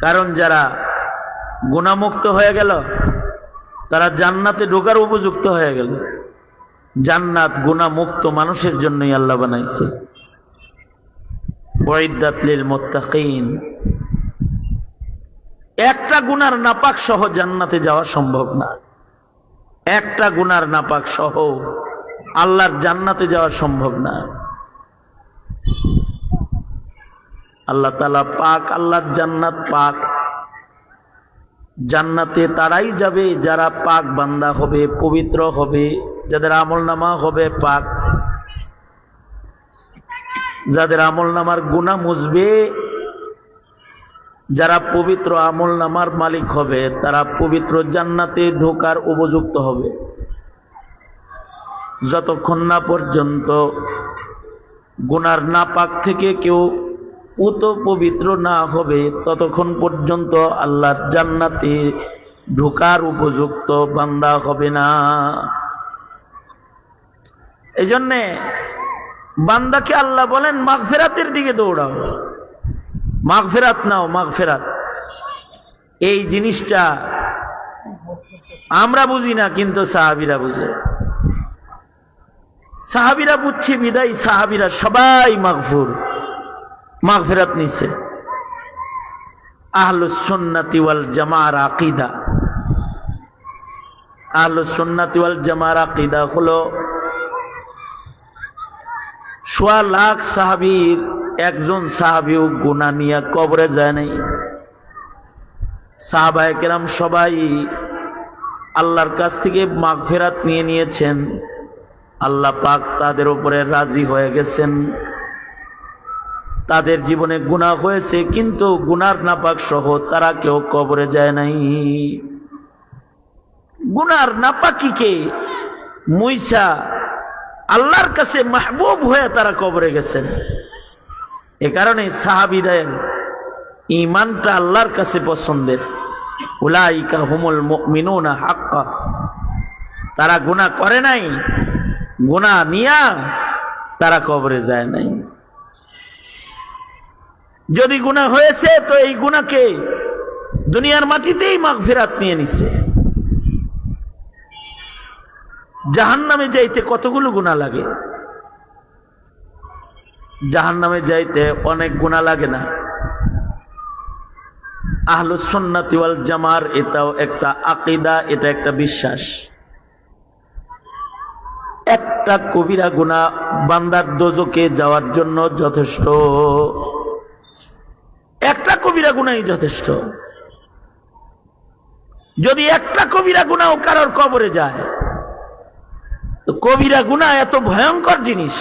কারণ যারা গুণামুক্ত হয়ে গেল, তারা জান্নাতে ঢোকার উপযুক্ত হয়ে গেল। জান্নাত গুণামুক্ত মানুষের জন্যই আল্লাহ বানাইছে। একটা গুনার নাপাক সহ জান্নাতে যাওয়া সম্ভব না। একটা গুনার নাপাক সহ আল্লাহর জান্নাতে যাওয়া সম্ভব না। আল্লাহ তালা পাক, আল্লাহর জান্নাত পাক। জান্নাতে তারাই যাবে, যারা পাক বান্দা হবে, পবিত্র হবে, যাদের আমল নামা হবে পাক। যাদের আমল নামার গুণা মুছবে, যারা পবিত্র আমল নামার মালিক হবে, তারা পবিত্র জান্নাতে ঢোকার উপযুক্ত হবে। যতক্ষণ না পর্যন্ত গুনার নাপাক থেকে কেউ পুত পবিত্র না হবে, ততক্ষণ পর্যন্ত আল্লাহর জান্নাতে ঢোকার উপযুক্ত বান্দা হবে না। এই জন্যে বান্দাকে আল্লাহ বলেন, মাগফেরাতের দিকে দৌড়াও। মাগফেরাত নাও, মাগফেরাত। এই জিনিসটা আমরা বুঝি না, কিন্তু সাহাবিরা বুঝে। সাহাবিরা বুঝছি, বিদায় সাহাবিরা সবাই মাগফুর। মাগফেরাত নিছে। আহলুসন্নাতি ওয়াল জামার আকিদা। আহলুসন্নাতি ওয়াল জামার আকিদা হলো, সোয়া লাখ সাহাবির একজন সাহাবিও গুণা নিয়ে কবরে যায় নাই। সাহাবায় কেরাম সবাই আল্লাহর কাছ থেকে মাগফেরাত নিয়ে নিয়েছেন। আল্লাহ পাক তাদের উপরে রাজি হয়ে গেছেন। তাদের জীবনে গুণা হয়েছে, কিন্তু গুনার নাপাক সহ তারা কেউ কবরে যায় নাই। গুনার নাপাকিকে মুইসা আল্লাহর কাছে মাহবুব হয়ে তারা কবরে গেছেন। এ কারণে সাহাবিদের ইমানটা আল্লাহর কাছে পছন্দের। উলাইকা হুমুল মিনুনা হাক্কা। তারা গুণা করে নাই গুণা নিয়া তারা কবরে যায় নাই। যদি গুণা হয়েছে, তো এই গুণাকে দুনিয়ার মাটিতেই মাঘ মাগফিরাত নিয়ে নিছে। জাহান নামে যাইতে কতগুলো গুণা লাগে? জাহান নামে যাইতে অনেক গুণা লাগে না। আহলুসন্নাতি ওয়াল জামার এটাও একটা আকিদা, এটা একটা বিশ্বাস। একটা কবিরা গুণা বান্দার দোজকে যাওয়ার জন্য যথেষ্ট। একটা কবিরা গুণাই যথেষ্ট। যদি একটা কবিরা গুণাও কারোর কবরে যায় কবিরা গুণা এত ভয়ঙ্কর জিনিস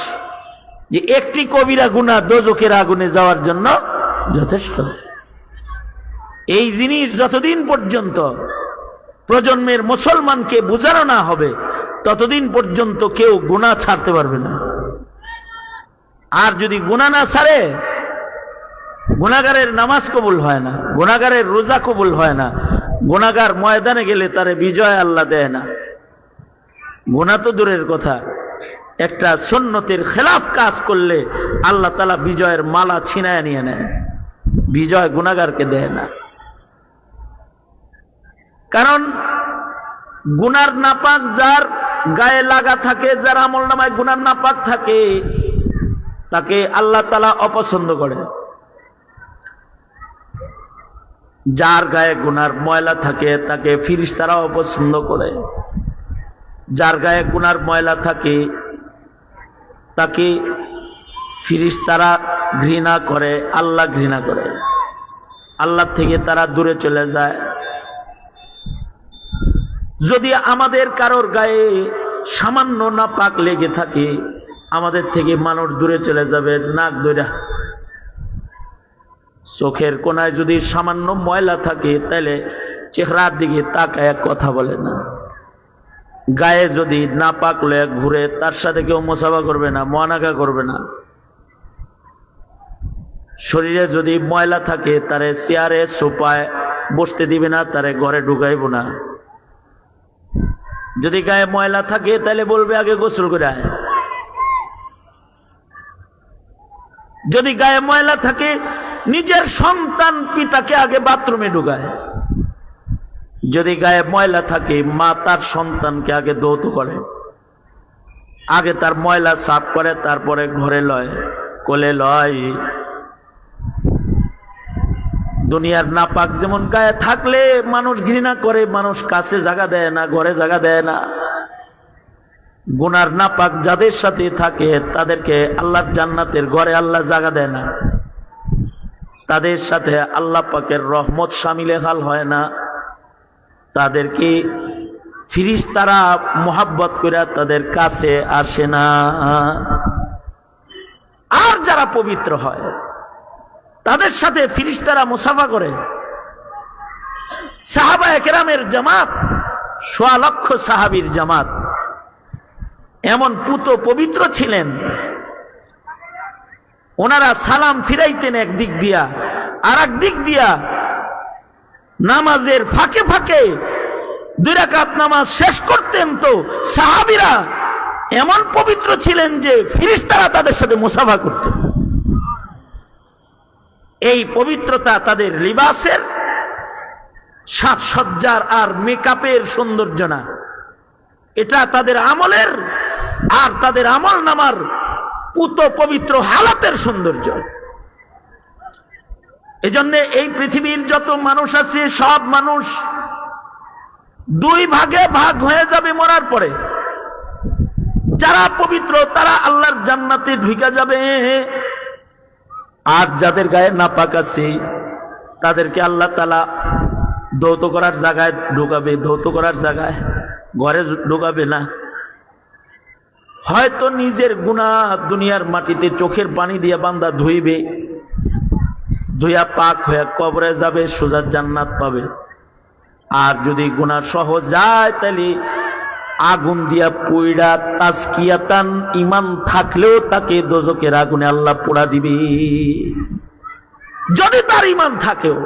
যে একটি কবিরা গুণা দোজকের আগুনে যাওয়ার জন্য যথেষ্ট। এই জিনিস যতদিন পর্যন্ত প্রজন্মের মুসলমানকে বোঝানো না হবে, ততদিন পর্যন্ত কেউ গুণা ছাড়তে পারবে না। আর যদি গুণা না ছাড়ে গুণাগারের নামাজ কবুল হয় না, গুণাগারের রোজা কবুল হয় না, গুণাগার ময়দানে গেলে তারে বিজয় আল্লাহ দেয় না। গুণা তো দূরের কথা, একটা সন্ন্যতের খেলাফ কাজ করলে আল্লাহ তালা বিজয়ের মালা ছিনায় নিয়ে নেয়, বিজয় গুণাগারকে দেয় না। কারণ গুনার নাপাক যার গায়ে লাগা থাকে, যার আমল নামায় গুনার নাপাক থাকে, তাকে আল্লাহ তালা অপছন্দ করে। যার গায়ে গুনার ময়লা থাকে, তাকে ফিরিস তারা অপছন্দ করে। যার গায়ে গুনার ময়লা থাকে, তাকে ফিরিস তারা ঘৃণা করে, আল্লাহ ঘৃণা করে। আল্লাহ থেকে তারা দূরে চলে যায়। যদি আমাদের কারোর গায়ে সামান্য না পাক লেগে থাকে, আমাদের থেকে মানুষ দূরে চলে যাবে, নাক দৈরা চোখের কোনায় যদি সামান্য ময়লা থাকে, তাহলে চেহারার দিকে তাকায় কথা বলে না। গায়ে যদি না পাকলে ঘুরে, তার সাথে কেউ মোসাফা করবে না মহানাকা করবে না। শরীরে যদি ময়লা থাকে, তারে চেয়ারে সোপায় বসতে দিবে না, তারে ঘরে ঢুকাইব না। যদি গায়ে ময়লা থাকে, তাহলে বলবে, আগে গোসল করে আয়। যদি গায়ে ময়লা থাকে নিজের সন্তান পিতাকে আগে বাথরুমে ঢুকায়। যদি গায়ে ময়লা থাকে, মা তার সন্তানকে আগে দৌত করে। আগে তার ময়লা সাফ করে, তারপরে ঘরে লয়, কোলে লয়। দুনিয়ার নাপাক যেমন গায়ে থাকলে মানুষ ঘৃণা করে, মানুষ কাছে জায়গা দেয় না, ঘরে জায়গা দেয় না। গুনার নাপাক যাদের সাথে থাকে, তাদেরকে আল্লাহ জান্নাতের ঘরে আল্লাহ জায়গা দেয় না। তাদের সাথে আল্লাহ পাকের রহমত সামিলে হাল হয় না। তাদেরকে ফিরিস তারা মোহাব্বত করে তাদের কাছে আসে না। আর যারা পবিত্র হয়, তাদের সাথে ফিরিস্তারা মুসাফা করে। সাহাবা একরামের জামাত, সোয়া লক্ষ সাহাবির জামাত। এমন পুত পবিত্র ছিলেন ওনারা সালাম ফিরাইতেন এক দিক দিয়া আর এক দিক দিয়া নামাজের ফাঁকে ফাঁকে দুই রাকাত নামাজ শেষ করতেন তো সাহাবিরা এমন পবিত্র ছিলেন যে ফিরিস্তারা তাদের সাথে মুসাফা করতেন। এই পবিত্রতা তাদের লিবাসের সাজসজ্জার আর মেকআপের সৌন্দর্য না। এটা তাদের আমলের আর তাদের আমল নামার পুত পবিত্র হালাতের সৌন্দর্য। এজন্য এই পৃথিবীর যত মানুষ আছে, সব মানুষ দুই ভাগে ভাগ হয়ে যাবে মরার পরে। যারা পবিত্র, তারা আল্লাহর জান্নাতে ঢুকে যাবে। আর যাদের গায়ে নাপাক আছে, তাদেরকে আল্লাহ তালা ধৌত করার জায়গায় ঢোকাবে। ধৌত করার জায়গায় ঘরে ঢোকাবে না। হয়তো নিজের গুণা দুনিয়ার মাটিতে চোখের পানি দিয়ে বান্দা ধুইবে, ধুইয়া পাক হয়ে কবরে যাবে, সোজা জান্নাত পাবে। আর যদি গুণা সহ যায় তাহলে আগুন দিয়া পুইড়া তাজকিয়াতান ইমান থাকলেও তাকে দোজকের আগুনে আল্লাহ পোড়া দিবে। যদি তার ইমান থাকেও,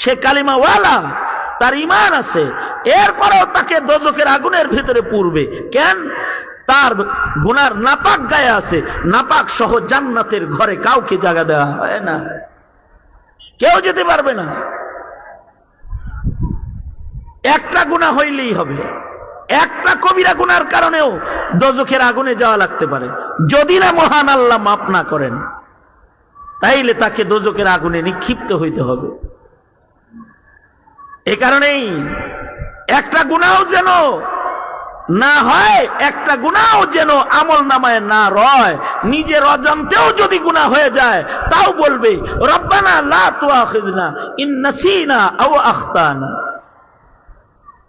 সে কালিমা ওয়ালা তার ইমান আছে, এরপরেও তাকে দোজকের আগুনের ভিতরে পুরবে। কেন? তার গুনার নাপাক গায়ে আছে। নাপাক সহ জান্নাতের ঘরে কাউকে জায়গা দেওয়া হয় না। কেউ যেতে পারবে না। একটা গুণা হইলেই হবে। একটা কবিরা গুনার কারণেও দজখের আগুনে যাওয়া লাগতে পারে। যদি না মহান আল্লাহ মাপ না করেন, তাইলে তাকে দোজকের আগুনে নিক্ষিপ্ত হইতে হবে। এ কারণেই একটা গুণাও যেন না হয় একটা গুণাও যেন আমল নামায় না রয়। নিজের অজান্তেও যদি গুণা হয়ে যায়, তাও বলবে, রব্বানা লা তুআখিযনা ইন নাসিনা আও আখতানা।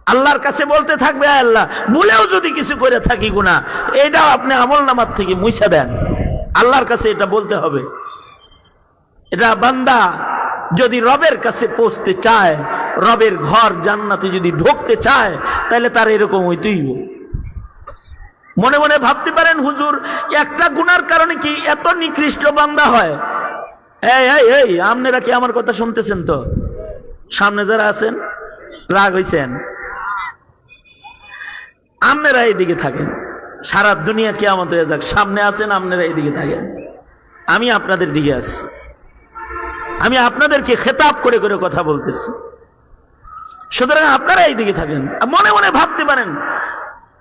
আল্লাহর কাছে বলতে থাকবে, "আয় আল্লাহ, ভুলেও যদি কিছু করে থাকি গুণা, এটাও আপনি আমল নামার থেকে মুছা দেন। আল্লাহর কাছে এটা বলতে হবে। এটা বান্দা যদি রবের কাছে পৌঁছতে চায় রবের ঘর জান্নাতে যদি ঢুকতে চায়, তাহলে তার এরকম হইতেই মনে মনে ভাবতে পারেন হুজুর, একটা গুনার কারণে কি এত নিকৃষ্ট বান্দা হয়? এই এই আপনারা কি আমার কথা শুনতেছেন তো? সামনে যারা আছেন, রাগ হইছেন? আপনারা এইদিকে থাকেন। সারা দুনিয়া কি আমাদের যাক। সামনে আছেন, আপনারা এইদিকে থাকেন। আমি আপনাদের দিকে আছি। আমি আপনাদেরকে খেতাব করে করে কথা বলতেছি। সুতরাং আপনারা এইদিকে থাকেন। মনে মনে ভাবতে পারেন,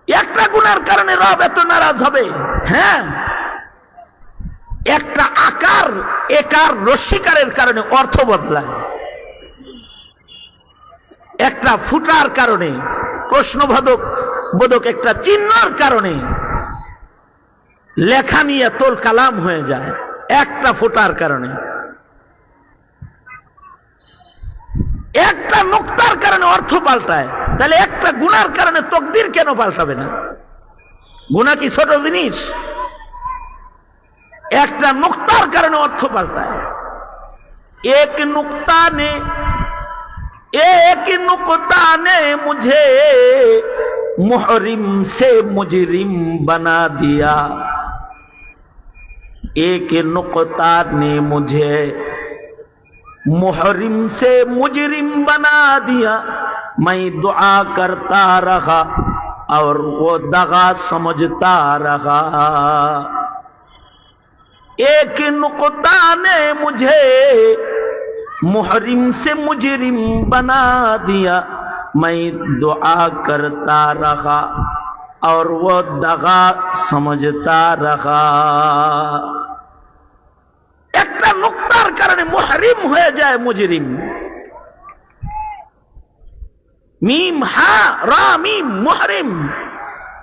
একটা গুণার কারণে রব এত নারাজ হবে? হ্যাঁ। একটা আকার, একার রস্বীকারের কারণে অর্থ বদলায়। একটা ফুটার কারণে, প্রশ্নবোধক, বোধক একটা চিহ্নর কারণে লেখা নিয়ে তোল কালাম হয়ে যায়, একটা ফোটার কারণে। একটা কারণে অর্থ পাল্টায় তাহলে একটা গুনার কারণে তকদির কেন পাল্টাবে না গুণা কি ছোট জিনিস একটা নুক্তার কারণে অর্থ পাল্টায় এক নুক্তা নে एक नुकता ने मुझे मुहरिम से मुजरिम बना दिया एक नुकता ने मुझे मुहरिम से मुजरिम बना दिया। मैं दुआ करता रहा और वो दगा समझता रहा। एक नुकता ने मुझे मुहरिम से मुजरिम बना दिया। मैं दुआ करता रहा और वो दगा समझता रहा। একটা নুক্তার কারণে মুহরিম হয়ে যায় মুজরিম। মিম হা, রা, মিম, মুহরিম।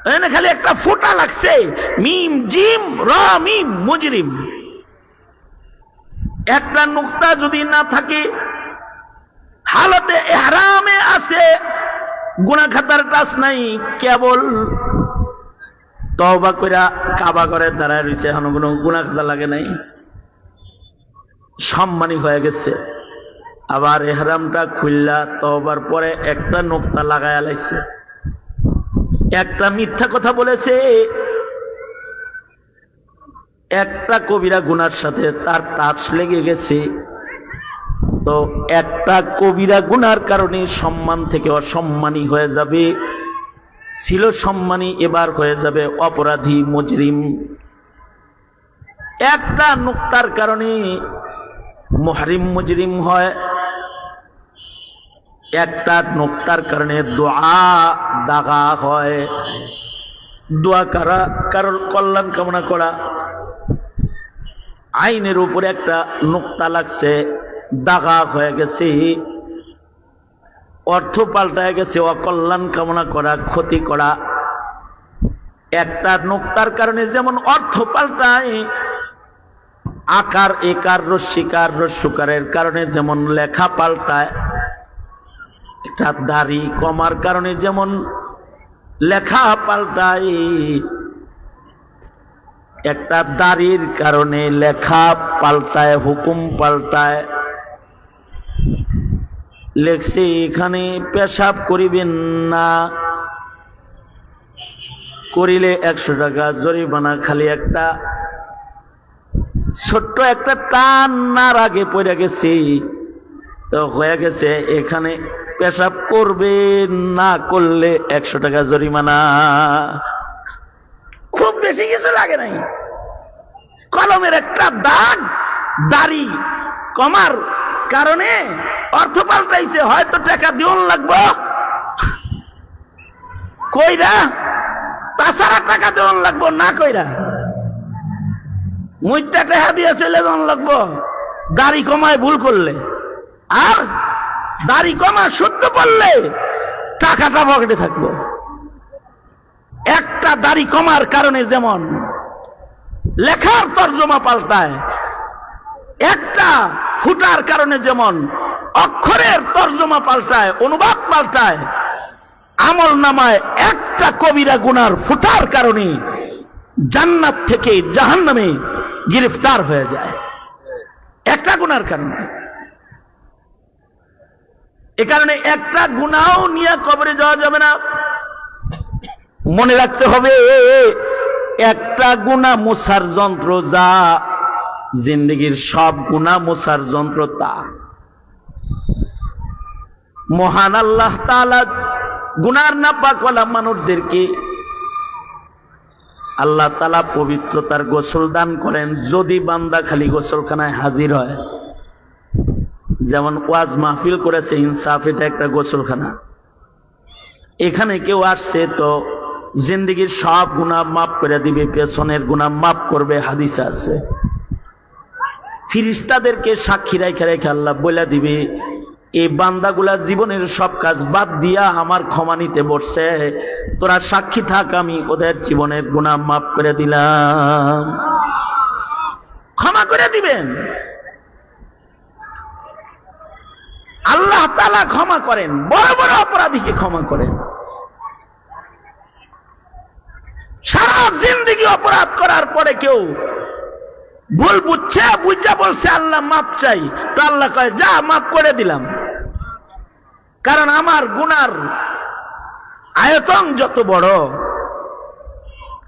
এখানে খালি একটা ফোঁটা লাগছে। মিম, জিম, রা, মিম, মুজরিম। একটা নুক্তা যদি না থাকে, হালতে এহরামে আছে গুনা খাতার টাচ নাই, কেবল তবা কইরা কাবা করে দাঁড়ায় রয়েছে এখন কোনো গুনা খাতা লাগে নাই। সম্মানী হয়ে গেছে। আবার এহরামটা খুললা তবার পরে একটা নোক্তা লাগায় লাইছে। একটা মিথ্যা কথা বলেছে, একটা কবিরা গুনার সাথে তার টাচ লেগে গেছে। তো একটা কবিরা গুনার কারণে সম্মান থেকে অসম্মানী হয়ে যাবে। ছিল সম্মানী, এবার হয়ে যাবে অপরাধী, মজরিম। একটা নুক্তার কারণে মহরিম মজরিম হয়। একটা নোক্তার কারণে দোয়া দাগা হয়। দোয়া কারা, কারোর কল্যাণ কামনা করা। আইনের উপরে একটা নোক্তা লাগছে, দাগা হয়ে গেছে। অর্থ পাল্টায় গেছে, অকল্যাণ কামনা করা, ক্ষতি করা। একটা নোক্তার কারণে যেমন অর্থ পাল্টায় আকার, একার রস্যিকার রস্যকারের কারণে যেমন লেখা পাল্টায়, একটা দাড়ি কমার কারণে যেমন লেখা পাল্টায়, একটা দাড়ির কারণে লেখা পাল্টায়, হুকুম পাল্টায়। লেখছে, এখানে পেশাব করিবেন না। করিলে একশো টাকা জরিমানা, খালি একটা ছোট্ট একটা টান নার আগে পড়ে গেছে। তো হয়ে গেছে, এখানে পেশাব করবে না করলে একশো টাকা জরিমানা। খুব বেশি কিছু লাগে নাই। কলমের একটা দাগ, দাড়ি, কমার কারণে অর্থ পাল্টাইছে, হয়তো টাকা দিউন লাগবো। কইরা, তাছাড়া টাকা দেওয়ান লাগবো, না কইরা। মুইটা টাকা দিয়ে চলে যাওয়ান লাগবো। দাড়ি কমায় ভুল করলে। আর দাড়ি কমা শুদ্ধ পড়লে টাকাটা পকেটে থাকব। একটা দাড়ি কমার কারণে যেমন লেখার তর্জমা পাল্টায়, একটা ফুটার কারণে যেমন অক্ষরের তর্জমা পাল্টায়, অনুবাদ পাল্টায়, আমল নামায় একটা কবিরা গুনার ফুটার কারণে জান্নাত থেকে জাহান নামে গ্রেফতার হয়ে যায়। একটা গুনার কারণে। এ কারণে একটা গুনাও নিয়ে কবরে যাওয়া যাবে না। মনে রাখতে হবে, একটা গুণা মোছার যন্ত্র যা জিন্দগির সব গুণা মোছার যন্ত্র তা। মহান আল্লাহ তালা গুনার না পাকওয়ালা মানুষদেরকে আল্লাহ তালা পবিত্রতার গোসল দান করেন যদি বান্দা খালি গোসলখানায় হাজির হয়। যেমন ওয়াজ মাহফিল করেছে, ইনসাফ, এটা একটা গোসলখানা। এখানে কেউ আসছে তো জিন্দগির সব গুণা মাফ করে দিবে, পেছনের গুণা মাফ করবে, হাদিস আছে। ফিরিস্তাদেরকে সাক্ষী রেখে রেখে আল্লাহ বলে দিবে এই বান্দাগুলা জীবনের সব কাজ বাদ দিয়া আমার ক্ষমা নিতে বসছে। তোরা সাক্ষী থাক, আমি ওদের জীবনের গুণা মাফ করে দিলাম। ক্ষমা করে দিবেন। আল্লাহ তালা ক্ষমা করেন, বড় বড় অপরাধীকে ক্ষমা করেন। সারা জিন্দগি অপরাধ করার পরে কেউ ভুল বুঝছে, বুঝা বলছে, আল্লাহ মাপ চাই। তো আল্লাহ কয়, যা মাপ করে দিলাম। কারণ আমার গুনার আয়তন যত বড়,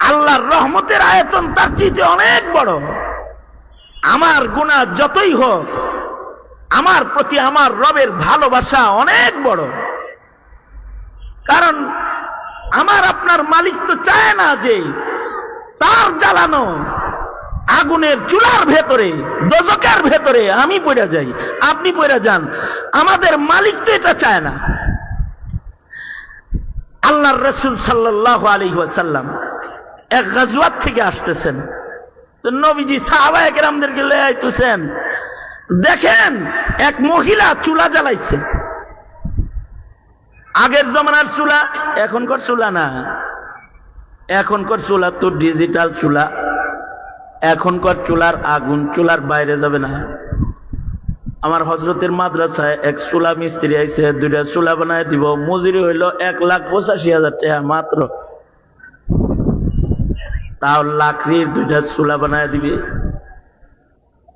আল্লাহর রহমতের আয়তন তার চিতে অনেক বড়। আমার গুণা যতই হোক, আমার প্রতি আমার রবের ভালোবাসা অনেক বড়। কারণ আমার আপনার মালিক তো চায় না যে তার জ্বালানো আগুনের চুলার ভেতরে দোজকের ভেতরে আমি পড়ে যাই। আপনি পড়ে যান। আমাদের মালিক তো এটা চায় না। আল্লাহর রসুল সাল্লাহ আলী ওয়াসাল্লাম এক গাজওয়াত থেকে আসতেছেন। তো নবীজি সাহাবায়ে কেরামদেরকে লয়ে আইতেছেন। দেখেন, এক মহিলা চুলা জ্বালাইছে। আগের জমানার চুলা, এখনকার চুলা না। এখনকার চুলা তো ডিজিটাল চুলা। এখনকার চুলার আগুন চুলার বাইরে যাবে না। আমার হজরতের মাদ্রাসায় এক চুলা মিস্ত্রি আইছে, দুইটা চুলা বানায় দিব। মজুরি হইল এক লাখ পঁচাশি হাজার টাকা মাত্র। তাও লাকড়ির দুইটা চুলা বানায় দিবি।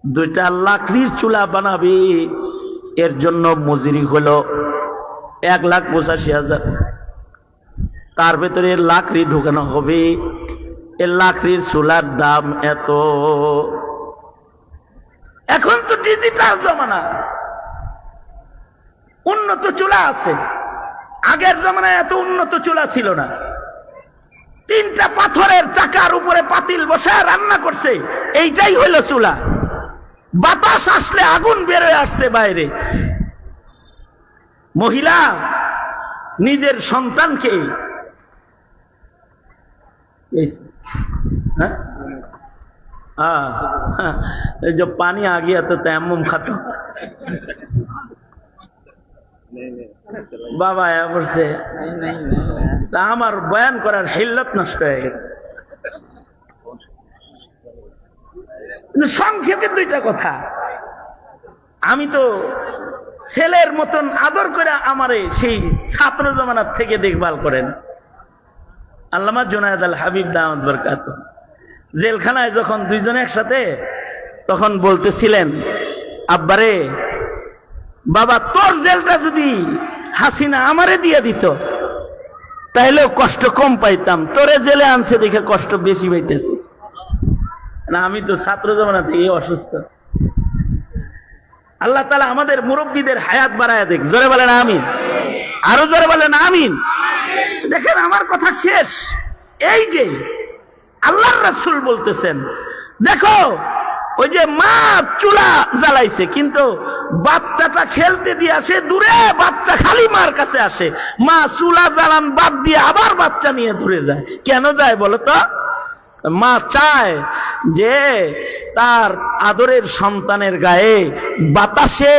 দুইটা লাকড়ির চুলা বানাবি, এর জন্য মজুরি হলো এক লাখ পঁচাশি হাজার। তার ভেতরে লাকড়ি ঢুকানো হবে। এ লাকড়ির চুলার দাম এত। এখন তো ডিজিটাল জমানা। উন্নত চুলা আছে। আগের জমানায় এত উন্নত চুলা ছিল না। তিনটা পাথরের চাকার উপরে পাতিল বসে রান্না করছে। এইটাই হইল চুলা। বাতাস আসলে আগুন বেরোয় আসছে বাইরে। মহিলা, নিজের সন্তানকে हाँ हाँ, जब पानी आ गया तो तयम्मुम खत्म বাবা আয়া বলছে তা আমার বয়ান করার হিল্লত নষ্ট হয়ে গেছে কিন্তু সংক্ষেপে দুইটা কথা আমি তো ছেলের মতন আদর করে আমারে সেই ছাত্র জমানার থেকে দেখভাল করেন আল্লামা জোনায়দ আল হাবিব দামদ বরকাত জেলখানায় যখন দুইজন একসাথে, তখন বলতেছিলেন, আব্বারে, বাবা, তোর জেলটা যদি হাসিনা আমারে দিয়ে দিত তাহলেও কষ্ট কম পাইতাম। তোরে জেলে আনছে দেখে কষ্ট বেশি পাইতেছি। না, আমি তো ছাত্র জমানা থেকে অসুস্থ। আল্লাহ তালা আমাদের মুরব্বীদের হায়াত বাড়ায় দেখ জোরে বলেন, আমিন। আরও জোরে বলেন, আমিন। দেখেন, আমার কথা শেষ। এই যে আল্লাহর রাসূল বলতেছেন, দেখো, ওই যে মা চুলা জ্বালাইছে, কিন্তু বাচ্চাটা খেলতে দিয়ে আসে দূরে বাচ্চা খালি মার কাছে আসে। মা চুলা জ্বালান বাদ দিয়ে আবার বাচ্চা নিয়ে দূরে যায়। কেন যায় বলো তো? মা চায় যে তার আদরের সন্তানের গায়ে বাতাসে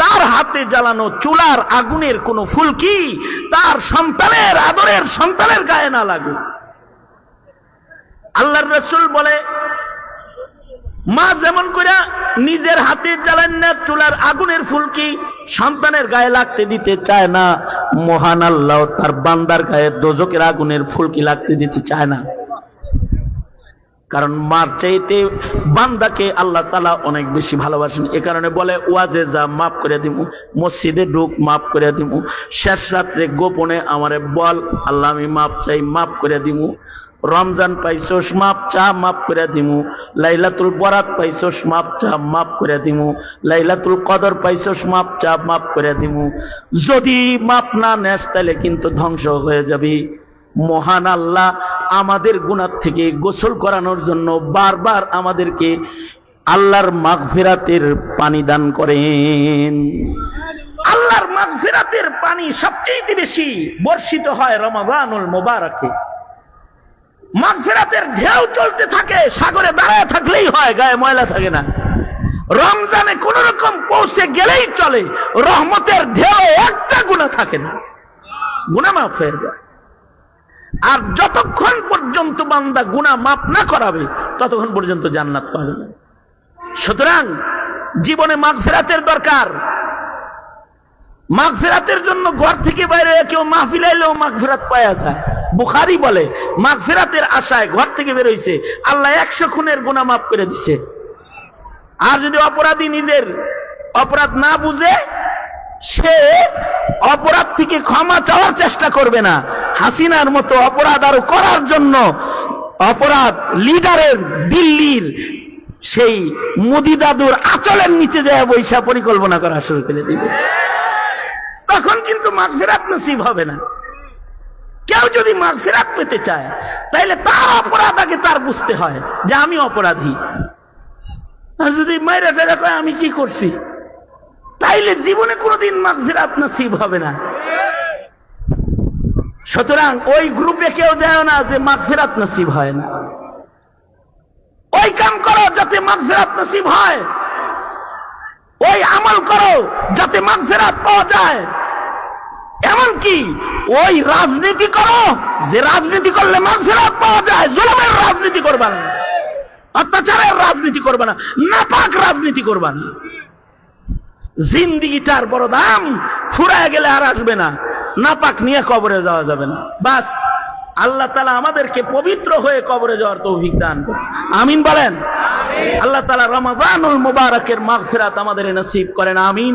তার হাতে জ্বালানো চুলার আগুনের কোনো ফুলকি তার সন্তানের, আদরের সন্তানের গায়ে না লাগুক। আল্লাহর রসুল বলে, মা যেমন করে নিজের হাতে জ্বালান না, চুলার আগুনের ফুলকি সন্তানের গায়ে লাগতে দিতে চায় না, মহান আল্লাহ তার বান্দার গায়ে দোজকের আগুনের ফুলকি লাগতে দিতে চায় না। কারণ মার চাইতে বান্দাকে আল্লাহ তালা অনেক বেশি ভালোবাসেন। এ কারণে বলে, ওয়াজে যা মাফ করে দিব মসজিদে ঢুক, মাফ করে দিমু, শেষ রাত্রে গোপনে আমারে বল, আল্লাহ আমি মাপ চাই মাফ করে দিমু। রমজান পাইছোস, মাপ চা, মাপ করে দিমু। লাইলাতুল বরাত পাইছোস, মাপ চা, মাপ করে দিমু। লাইলাতুল কদর পাইছোস, মাপ চা, মাপ করে দিমু। যদি মাপ না নেস তাহলে কিন্তু ধ্বংস হয়ে যাবি। মহান আল্লাহ আমাদের গুণার থেকে গোসল করানোর জন্য বারবার আমাদেরকে আল্লাহর মাগফিরাতের পানি দান করেন। আল্লাহর মাগফিরাতের পানি সবচেয়ে বেশি বর্ষিত হয় রমাদানুল মোবারকে। মাগফিরাতের ঢেউ চলতে থাকে, সাগরে দাঁড়ায় থাকলেই হয়, গায়ে ময়লা থাকে না। রমজানে কোন রকম পৌঁছে গেলেই চলে, রহমতের ঢেউ একটা গুণা থাকে না। গুণা মাফ হয়ে যায়। আর যতক্ষণ পর্যন্ত বান্দা গুণা মাপ না করাবে, ততক্ষণ পর্যন্ত জান্নাত পাবে না। সুতরাং জীবনে মাগফেরাতের দরকার। মাগফেরাতের জন্য ঘর থেকে বাইরে কেউ মাহফিল আইলেও মাগফেরাত পাওয়া যায়। বুখারি বলে, মাগফেরাতের আশায় ঘর থেকে বেরোইছে আল্লাহ একশো খুনের গুণা মাফ করে দিছে। আর যদি অপরাধী নিজের অপরাধ না বুঝে, সে অপরাধ থেকে ক্ষমা চাওয়ার চেষ্টা করবে না। হাসিনার মতো অপরাধ আরও করার জন্য অপরাধ লিডারের দিল্লির সেই মুদি দাদুর আচলের নিচে যায় বৈশা পরিকল্পনা করা শুরু করে দিবে। তখন কিন্তু মাগফিরাত নসিব হবে না। কেউ যদি মাগফিরাত পেতে চায়, তাইলে তার অপরাধ আগে তার বুঝতে হয় যে আমি অপরাধী। আর যদি মাইরা ফেরা কয়, আমি কি করছি? তাইলে জীবনে কোনোদিন মাগফিরাত নসিব হবে না। সুতরাং ওই গ্রুপে কেউ যায় না যে মাগফিরাত নসিব হয় না। ওই কাম করো যাতে মাগফিরাত নসিব হয়। ওই আমল করো যাতে মাগফিরাত পাওয়া যায়। এমনকি ওই রাজনীতি করো যে রাজনীতি করলে মাগফিরাত পাওয়া যায় জুলুমের রাজনীতি করবা না। অত্যাচারের রাজনীতি করবা না নাপাক রাজনীতি করবা না। জিন্দিগিটার বড় দাম ফুরায় গেলে আর আসবে না নাপাক নিয়ে কবরে যাওয়া যাবে না। বাস আল্লাহ তালা আমাদেরকে পবিত্র হয়ে কবরে যাওয়ার তৌফিক দান আমিন বলেন? আল্লাহ তালা রমাজানুল মুবারকের মাগফিরাত আমাদের নসিব করেন আমিন।